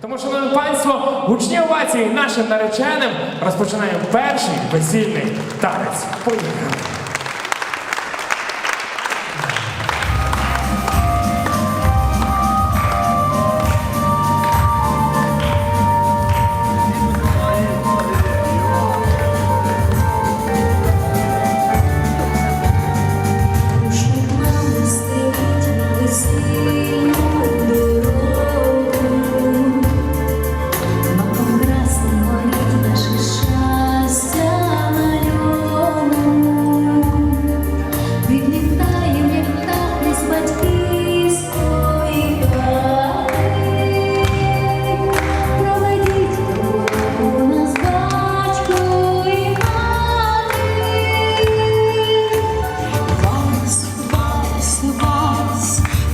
Тому, шановне панство, гучні овації нашим нареченим розпочинаємо перший весільний танець. Поїхали!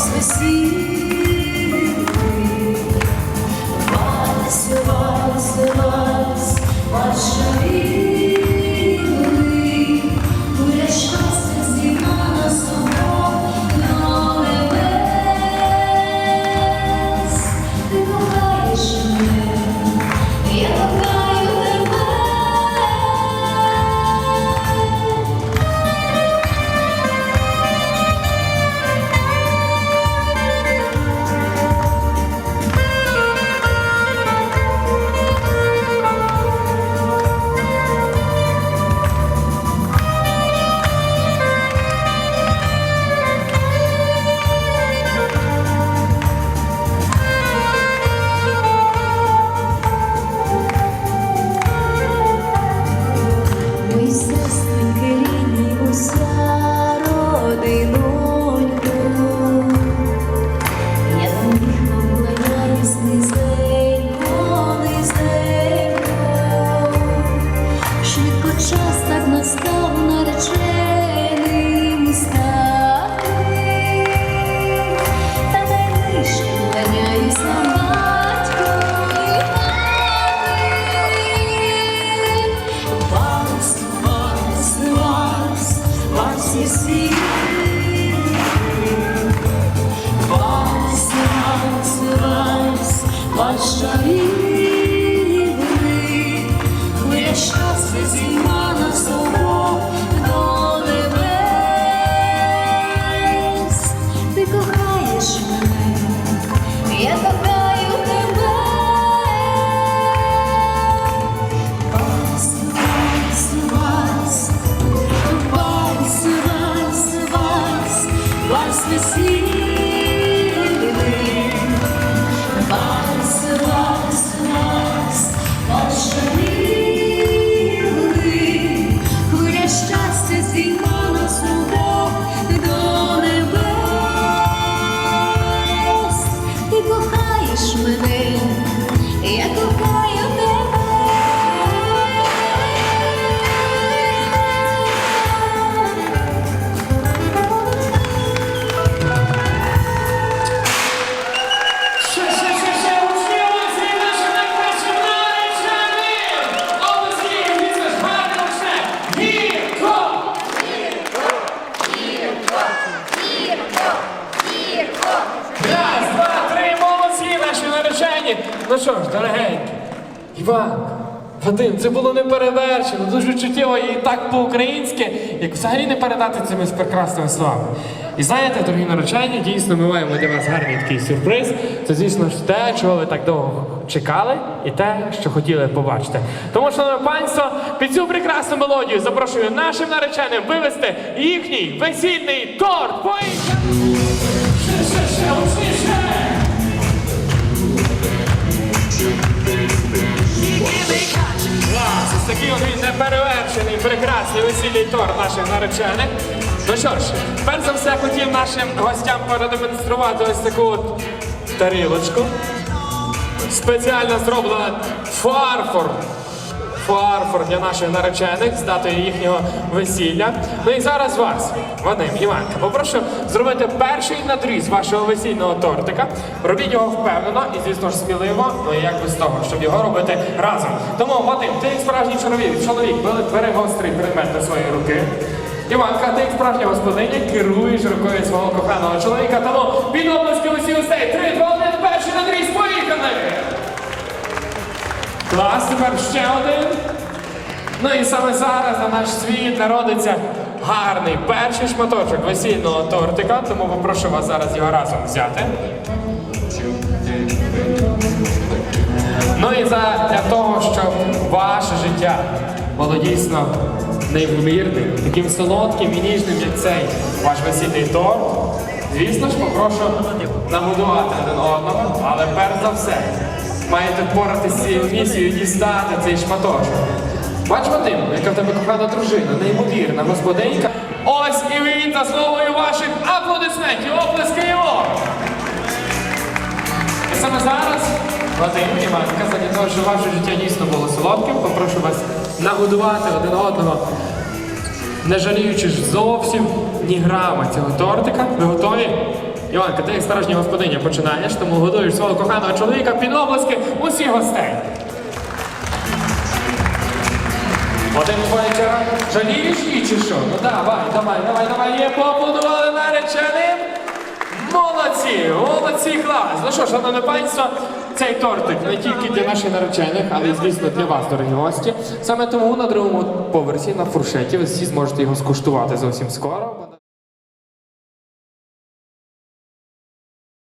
Christmas Eve. senseless. Раз, два, три, молодці, наші наречені. Ну що ж, дорогенькі, Іван, Вадим, це було неперевершено, дуже чуттєво і так по-українськи, як взагалі не передати цими прекрасними словами. І знаєте, дорогі наречені, дійсно ми маємо для вас гарний такий сюрприз. Це, звісно ж, те, чого ви так довго чекали, і те, що хотіли побачити. Тому, шановне панство, під цю прекрасну мелодію запрошую нашим нареченим вивести їхній весільний торт. Поїхали! Такий неперевершений, прекрасний весільний торт наших наречених. Ну що ж, перш за все хотів нашим гостям продемонструвати ось таку от тарілочку. Спеціально зроблена фарфор. Фарфор для наших наречених з датою їхнього весілля. Ну і зараз вас, Вадим, Іванка, попрошу зробити перший надріз вашого весільного тортика. Робіть його впевнено і, звісно ж, сміливо, ну і як без того, щоб його робити разом. Тому, Вадим, ти як справжній чоловік, чоловік, бери- гострий предмет до своєї руки. Іванка, ти як справжня господиня, керуєш рукою свого коханого чоловіка. Тому під обласки усі гостей. Три, два, один, перший надріз, поїхали! Клас, тепер ще один. Ну і саме зараз на наш світ народиться гарний перший шматочок весільного тортика, тому попрошу вас зараз його разом взяти. Ну і за, для того, щоб ваше життя було дійсно неймовірним, таким солодким і ніжним, як цей ваш весільний торт, звісно ж, попрошу нагодувати один одного, але перш за все маєте впоратися з цією місією дістати цей шматочок. Бач, Вадим, яка в тебе кохана дружина, неймовірна господинька. Ось і він заслуговує ваших аплодисментів. Оплески йому! І саме зараз, Вадим Іванка, задля того, щоб ваше життя дійсно було солодким, попрошу вас нагодувати один одного, не жаліючи зовсім ні грама цього тортика. Ви готові? Іванка, ти як справжня господиня починаєш, тому годуєш свого коханого чоловіка під обласки усіх гостей. Один вечора. Жалієш її чи що? Ну давай, давай, давай, давай. Є поаплодували нареченим. Молодці, молодці, клас. Ну що, шановне панство, цей тортик не тільки для наших наречених, але й звісно для вас, дорогі гості. Саме тому на другому поверсі на фуршеті ви всі зможете його скуштувати зовсім скоро.